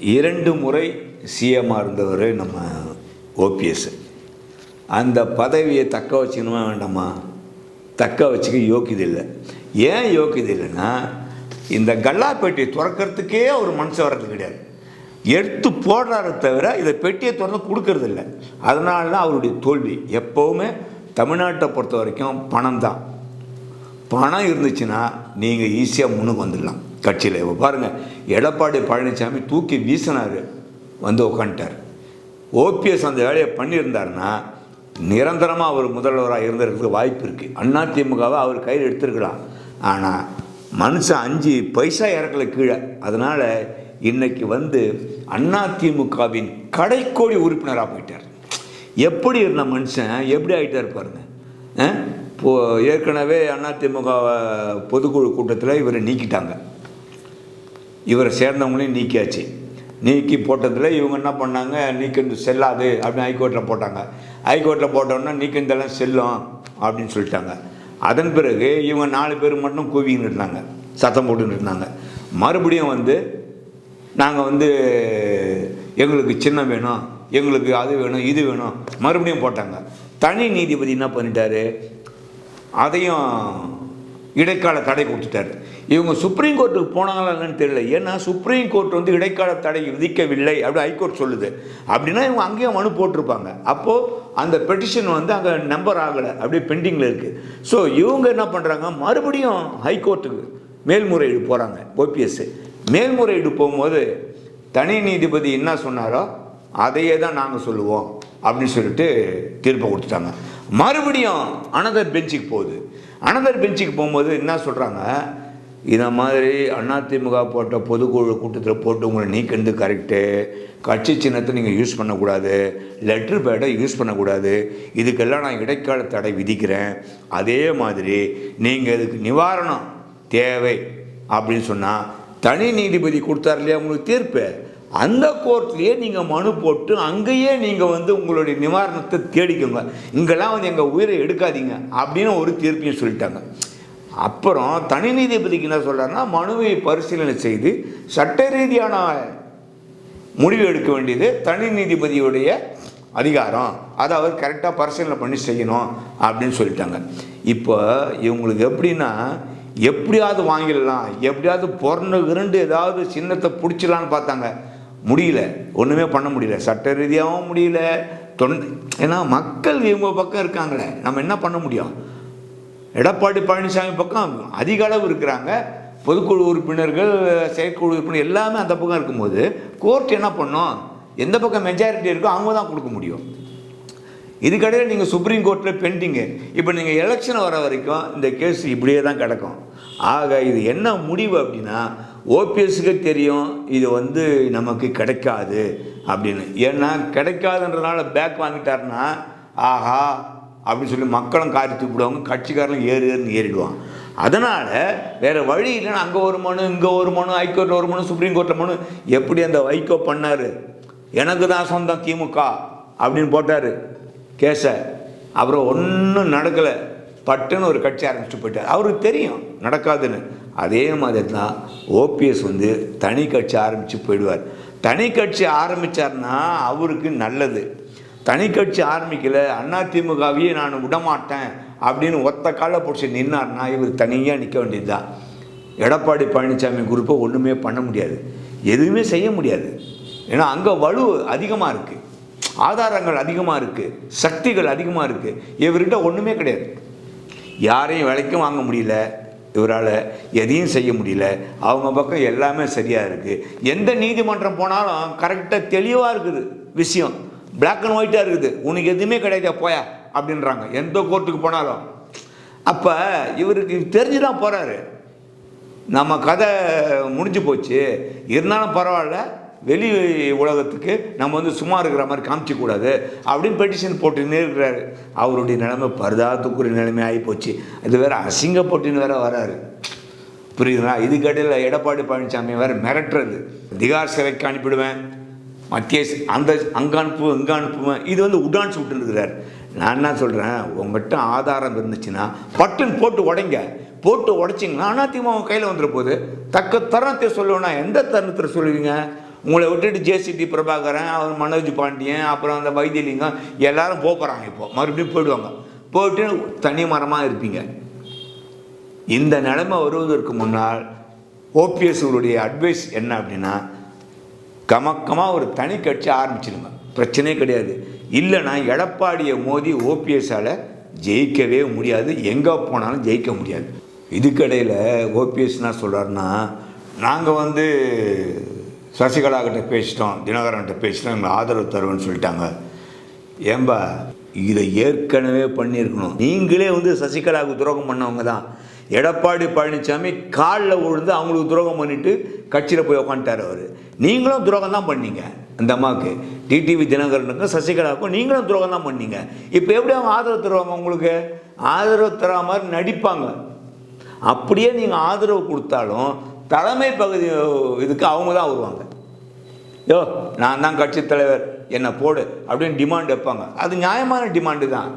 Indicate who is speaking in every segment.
Speaker 1: இரண்டு முறை சிஎம்மாக இருந்தவர் நம்ம ஓபிஎஸ் அந்த பதவியை தக்க வச்சுக்கணுமா வேண்டாமா? தக்க வச்சுக்க யோக்கியது இல்லை ஏன் யோக்கியது இல்லைன்னா இந்த கல்லாப்பேட்டியை திறக்கிறதுக்கே ஒரு மனுஷன் வர்றது கிடையாது. எடுத்து போடுறாரு தவிர இதை பெட்டியை திறந்து கொடுக்கறது இல்லை அதனால தான் அவருடைய தோல்வி. எப்போவுமே தமிழ்நாட்டை பொறுத்த வரைக்கும் பணம் தான் பணம் இருந்துச்சுன்னா நீங்கள் ஈஸியாக முன்னுக்கு வந்துடலாம். கட்சியில். இப்போ பாருங்கள் எடப்பாடி பழனிசாமி தூக்கி வீசினார் வந்து உக்காந்துட்டார். ஓபிஎஸ் அந்த வேலையை பண்ணியிருந்தாருன்னா நிரந்தரமாக அவர் முதல்வராக இருந்திருக்கிறதுக்கு வாய்ப்பு இருக்குது அதிமுகவை அவர் கையில் எடுத்திருக்கலாம். ஆனால் மனுஷன் அஞ்சு பைசா இறக்கல கீழே. அதனால் இன்னைக்கு வந்து அதிமுகவின் கடைக்கோடி உறுப்பினராக போயிட்டார். எப்படி இருந்த மனுஷன்? எப்படி ஆகிட்டார் பாருங்க. இப்போ ஏற்கனவே அதிமுக பொதுக்குழு கூட்டத்தில் இவரை நீக்கிட்டாங்க. இவரை சேர்ந்தவங்களையும் நீக்கியாச்சு. நீக்கி போட்டதில் இவங்க என்ன பண்ணாங்க? நீக்கிண்டு செல்லாது அப்படின்னு ஹைகோர்ட்டில் போட்டாங்க. ஹைகோர்ட்டில் போட்டோன்னா நீக்கிந்தெல்லாம் செல்லும் அப்படின்னு சொல்லிட்டாங்க. அதன் பிறகு இவங்க நாலு பேர் மட்டும் கூவின்னு இருந்தாங்க. சத்தம் போட்டுன்னு இருந்தாங்க. மறுபடியும் வந்து நாங்கள் வந்து எங்களுக்கு சின்னம் வேணும் எங்களுக்கு அது வேணும் இது வேணும் மறுபடியும் போட்டாங்க. தனி நீதிபதி என்ன பண்ணிட்டாரு? அதையும் இடைக்கால தடை கொடுத்துட்டாரு. இவங்க சுப்ரீம் கோர்ட்டுக்கு போனாங்களா என்னன்னு தெரியல. ஏன்னா சுப்ரீம் கோர்ட் வந்து இடைக்கால தடை விதிக்கவில்லை அப்படி ஹைகோர்ட் சொல்லுது. அப்படின்னா இவங்க அங்கேயும் மனு போட்டிருப்பாங்க. அப்போது அந்த பெட்டிஷன் வந்து அங்கே நம்பர் ஆகலை. அப்படியே பெண்டிங்கில் இருக்குது ஸோ இவங்க என்ன பண்ணுறாங்க மறுபடியும் ஹைகோர்ட்டுக்கு மேல்முறையீடு போகிறாங்க ஓபிஎஸ் மேல்முறையீடு போகும்போது தனி நீதிபதி என்ன சொன்னாரோ அதையே தான் நாங்கள் சொல்லுவோம் அப்படின்னு சொல்லிட்டு தீர்ப்பை கொடுத்துட்டாங்க. மறுபடியும் அனதர் பெஞ்சுக்கு போகுது. அனதர் பெஞ்சுக்கு போகும்போது என்ன சொல்கிறாங்க இதை மாதிரி அதிமுக போட்ட பொதுக்குழு கூட்டத்தில் போட்டு உங்களை நீக்கிறது கரெக்டு கட்சி சின்னத்தை நீங்கள் யூஸ் பண்ணக்கூடாது. லெட்ரு பேடை யூஸ் பண்ணக்கூடாது. இதுக்கெல்லாம் நான் இடைக்கால தடை விதிக்கிறேன். அதே மாதிரி நீங்கள் இதுக்கு நிவாரணம் தேவை அப்படின்னு சொன்னால் தனி நீதிபதி கொடுத்தார் இல்லையா உங்களுக்கு தீர்ப்பு? அந்த கோர்ட்லேயே நீங்கள் மனு போட்டு அங்கேயே நீங்கள் வந்து உங்களுடைய நிவாரணத்தை தேடிக்கோங்க. இங்கெல்லாம் வந்து எங்கள் உயிரை எடுக்காதீங்க அப்படின்னு ஒரு தீர்ப்பையும் சொல்லிட்டாங்க. அப்புறம் தனி நீதிபதிக்கு என்ன சொல்கிறாருன்னா மனுவை பரிசீலனை செய்து சட்ட ரீதியான முடிவு எடுக்க வேண்டியது தனி நீதிபதியுடைய அதிகாரம். அதை அவர் கரெக்டாக பரிசீலனை பண்ணி செய்யணும் அப்படின்னு சொல்லிட்டாங்க. இப்போ இவங்களுக்கு எப்படின்னா எப்படியாவது வாங்கிடலாம் எப்படியாவது பொறண்டு இரண்டு ஏதாவது சின்னத்தை பிடிச்சிடலான்னு பார்த்தாங்க. முடியல. ஒன்றுமே பண்ண முடியல. சட்ட ரீதியாகவும் முடியல. தொண்டை ஏன்னா மக்கள் இவங்க பக்கம் இருக்காங்களே. நம்ம என்ன பண்ண முடியும்? எடப்பாடி பழனிசாமி பக்கம் அதிக அளவு இருக்கிறாங்க. பொதுக்குழு உறுப்பினர்கள் செயற்குழு உறுப்பினர் எல்லாமே அந்த பக்கம் இருக்கும்போது கோர்ட் என்ன பண்ணும்? எந்த பக்கம் மெஜாரிட்டி இருக்கோ அவங்க தான் கொடுக்க முடியும். இதுக்கடையில் நீங்கள் சுப்ரீம் கோர்ட்டில் பெண்டிங்கு இப்போ நீங்கள் எலெக்ஷன் வர வரைக்கும் இந்த கேஸ் இப்படியே தான் கிடக்கும். ஆக இது என்ன முடிவு அப்படின்னா ஓபிஎஸ்க்கு தெரியும் இது வந்து நமக்கு கிடைக்காது அப்படின்னு. ஏன்னா கிடைக்காதுன்றதுனால பேக் வாங்கிட்டாருன்னா ஆஹா அப்படின்னு சொல்லி மக்களும் காரி தூக்கிடுவாங்க கட்சிக்காரனும் ஏறு ஏறுன்னு ஏறிடுவான் அதனால் வேறு வழி இல்லைன்னா அங்கே ஒரு மனு இங்கே ஒரு மனு ஹைகோர்ட்டில் ஒரு மனு சுப்ரீம் கோர்ட்டில் மனு எப்படி அந்த வைகோ பண்ணார்? எனக்கு தான் சொந்தம் திமுக அப்படின்னு போட்டார் கேஸை. அப்புறம் ஒன்றும் நடக்கலை. பட்டுன்னு ஒரு கட்சி ஆரம்பிச்சுட்டு போயிட்டார். அவருக்கு தெரியும் நடக்காதுன்னு. அதே மாதிரி தான் ஓபிஎஸ் வந்து தனி கட்சி ஆரம்பித்து போயிடுவார். தனி கட்சி ஆரம்பித்தார்னா அவருக்கு நல்லது. தனி கட்சி ஆரம்பிக்கல அதிமுகவையே நான் விடமாட்டேன் அப்படின்னு ஒத்த காலை பிடிச்சி நின்னார்னா இவர் தனியாக நிற்க வேண்டியது தான் எடப்பாடி பழனிசாமி குரூப்பை ஒன்றுமே பண்ண முடியாது. எதுவுமே செய்ய முடியாது. ஏன்னா அங்கே வலு அதிகமாக இருக்குது ஆதாரங்கள் அதிகமாக இருக்குது சக்திகள் அதிகமாக இருக்குது இவர்கிட்ட ஒன்றுமே கிடையாது. யாரையும் விலைக்கும் வாங்க முடியல. இவரால் எதையும் செய்ய முடியல. அவங்க பக்கம் எல்லாமே சரியாக இருக்குது எந்த நீதிமன்றம் போனாலும் கரெக்டாக தெளிவாக இருக்குது விஷயம். பிளாக் அண்ட் ஒயிட்டாக இருக்குது. உனக்கு எதுவுமே கிடையாது போயா அப்படின்றாங்க. எந்த கோர்ட்டுக்கு போனாலும். அப்போ இவருக்கு தெரிஞ்சு தான் போகிறாரு நம்ம கதை முடிஞ்சு போச்சு. இருந்தாலும் பரவாயில்ல. வெளி உலகத்துக்கு நம்ம வந்து சும்மா இருக்கிற மாதிரி காமிச்சிக்கூடாது அப்படின்னு பெட்டிஷன் போட்டுன்னே இருக்கிறாரு. அவருடைய நிலைமை பரிதாபத்துக்குரிய நிலைமை ஆகி போச்சு. அது வேற அசிங்கப்பட்டுன்னு வேற வராரு. புரியுதுங்களா? இதுக்கடையில் எடப்பாடி பழனிசாமி வேற மிரட்டுறது. திகார் சிறைக்கு அனுப்பிடுவேன். மத்திய அந்த அங்கே அனுப்புவேன் இங்கே அனுப்புவேன். இது வந்து உடான்ஸ் விட்டுருக்கிறார் நான் என்ன சொல்கிறேன் உங்கள்கிட்ட ஆதாரம் இருந்துச்சுன்னா பட்டுன்னு போட்டு உடைங்க. போட்டு உடைச்சிங்கன்னா அதிமுக கையில் வந்துட போகுது. தக்க தருணத்தை சொல்லுவேன்னா எந்த தருணத்தில் சொல்லுவீங்க? உங்களை விட்டுட்டு ஜேசிடி பிரபாகரன் அவர் மனோஜ் பாண்டியன் அப்புறம் அந்த வைத்தியலிங்கம் எல்லாரும் போக போகிறாங்க இப்போ. மறுபடியும் போயிடுவாங்க. போயிட்டு தனி மரமாக இருப்பீங்க. இந்த நிலைமை வருவதற்கு முன்னால் ஓபிஎஸ்களுடைய அட்வைஸ் என்ன அப்படின்னா கமக்கமாக ஒரு தனி கட்சி ஆரம்பிச்சிருங்க. பிரச்சனையே கிடையாது. இல்லைன்னா எடப்பாடியை மோதி ஓபிஎஸ்ஸால் ஜெயிக்கவே முடியாது. எங்கே போனாலும் ஜெயிக்க முடியாது. இதுக்கடையில் ஓபிஎஸ் என்ன சொல்கிறாருன்னா நாங்கள் வந்து சசிகலா கிட்ட பேசிட்டோம் தினகரன்கிட்ட பேசிட்டோம் எங்களுக்கு ஆதரவு தருவேன்னு சொல்லிட்டாங்க. ஏம்பா இதை ஏற்கனவே பண்ணியிருக்கணும். நீங்களே வந்து சசிகலாவுக்கு துரோகம் பண்ணவங்க தான். எடப்பாடி பழனிசாமி காலில் விழுந்து அவங்களுக்கு துரோகம் பண்ணிட்டு கட்சியில் போய் உக்காந்துட்டார் அவர். நீங்களும் துரோகம் தான் பண்ணீங்க. அந்த அம்மாவுக்கு டிடிவி தினகரனுக்கும் சசிகலாவுக்கும் நீங்களும் துரோகம் தான் பண்ணீங்க. இப்போ எப்படி அவங்க ஆதரவு தருவாங்க உங்களுக்கு? ஆதரவு தரா மாதிரி நடிப்பாங்க. அப்படியே நீங்கள் ஆதரவு கொடுத்தாலும் தலைமை பகுதி இதுக்கு அவங்க தான் வருவாங்க. யோ நான் தான் கட்சி தலைவர். என்னை போடு அப்படின்னு டிமாண்ட் வைப்பாங்க. அது நியாயமான டிமாண்டு தான்.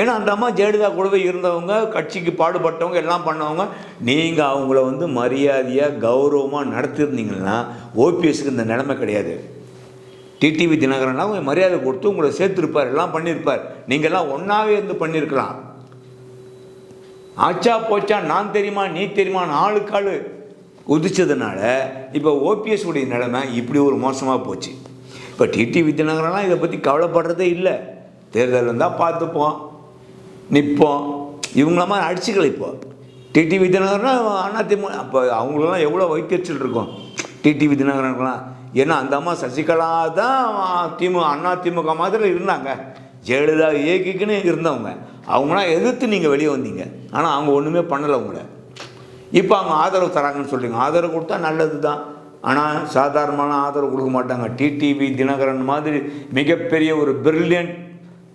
Speaker 1: ஏன்னா அந்த அம்மா ஜெயலலிதா கூடவே இருந்தவங்க கட்சிக்கு பாடுபட்டவங்க எல்லாம் பண்ணவங்க நீங்கள் அவங்கள வந்து மரியாதையாக கௌரவமாக நடத்திருந்தீங்கன்னா ஓபிஎஸ்க்கு இந்த நிலைமை கிடையாது. டிடிவி தினகரன்லாம் கொஞ்சம் மரியாதை கொடுத்து உங்களை சேர்த்துருப்பார் எல்லாம் பண்ணியிருப்பார். நீங்கள்லாம் ஒன்றாவே இருந்து பண்ணியிருக்கலாம். ஆச்சா போச்சா நான் தெரியுமா நீ தெரியுமா நாளுக்கு ஆளு. உதிச்சதுனால இப்போ ஓபிஎஸ் உடைய நிலைமை இப்படி ஒரு மோசமாக போச்சு. இப்போ டிடி தினகரன்லாம் இதை பற்றி கவலைப்படுறதே இல்லை. தேர்தல் இருந்தால் பார்த்துப்போம் நிற்போம் இவங்கள மாதிரி அடிச்சுக்கல இப்போ. டிடிவி அண்ணா அதிமுக அப்போ அவங்களெல்லாம் எவ்வளோ வைத்தறிச்சல் இருக்கும்? டிடி தினகரனுக்குலாம் ஏன்னா அந்த அம்மா சசிகலா தான் திமுக அண்ணா திமுக மாதிரி இருந்தாங்க. ஜெயலலிதா ஏகிக்குன்னு இருந்தவங்க. அவங்களாம் எதிர்த்து நீங்கள் வெளியே வந்தீங்க. ஆனால் அவங்க ஒன்றுமே பண்ணலை உங்களை. இப்போ அவங்க ஆதரவு தராங்கன்னு சொல்கிறீங்க ஆதரவு கொடுத்தா நல்லது தான் ஆனால் சாதாரணமான ஆதரவு கொடுக்க மாட்டாங்க. டிடிவி தினகரன் மாதிரி மிகப்பெரிய ஒரு பிரில்லியன்ட்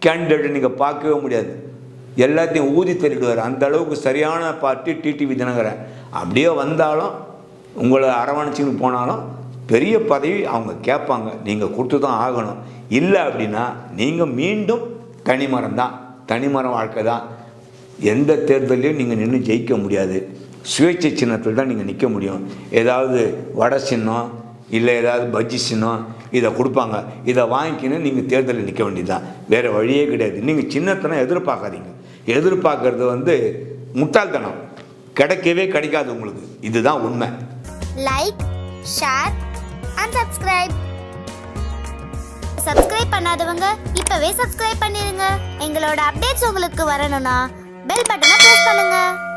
Speaker 1: கேண்டிடேட்டை நீங்கள் பார்க்கவே முடியாது. எல்லாத்தையும் ஊதி தள்ளிடுவார். அந்த அளவுக்கு சரியான பார்ட்டி டிடிவி தினகரன். அப்படியே வந்தாலும் உங்களை அரவணைச்சின்னு போனாலும் பெரிய பதவி அவங்க கேட்பாங்க. நீங்கள் கொடுத்து தான் ஆகணும். இல்லை அப்படின்னா நீங்கள் மீண்டும் தனிமரம் தான் தனிமரம் வாழ்க்கை தான். எந்த தேர்தலையும் நீங்கள் நின்று ஜெயிக்க முடியாது. சுயேட்சை சின்னத்தில் தான் நீங்கள் நிற்க முடியும். ஏதாவது வடை சின்னம் இல்லை ஏதாவது பஜ்ஜி சின்னம் இதை கொடுப்பாங்க. இதை வாங்கிக்கின்னு நீங்கள் தேர்தலில் நிற்க வேண்டியதுதான். வேறு வழியே கிடையாது. நீங்கள் சின்னத்தனம் எதிர்பார்க்காதீங்க. எதிர்பார்க்கறது வந்து முட்டாள்தனம். கிடைக்கவே கிடைக்காது உங்களுக்கு. இதுதான் உண்மை.
Speaker 2: Like share and subscribe subscribe பண்ணாதவங்க இப்பவே சப்ஸ்கிரைப் பண்ணிருங்க. எங்களோட அப்டேட்ஸ் உங்களுக்கு வரணும்னா பெல் பட்டனை பிரஸ் பண்ணுங்க.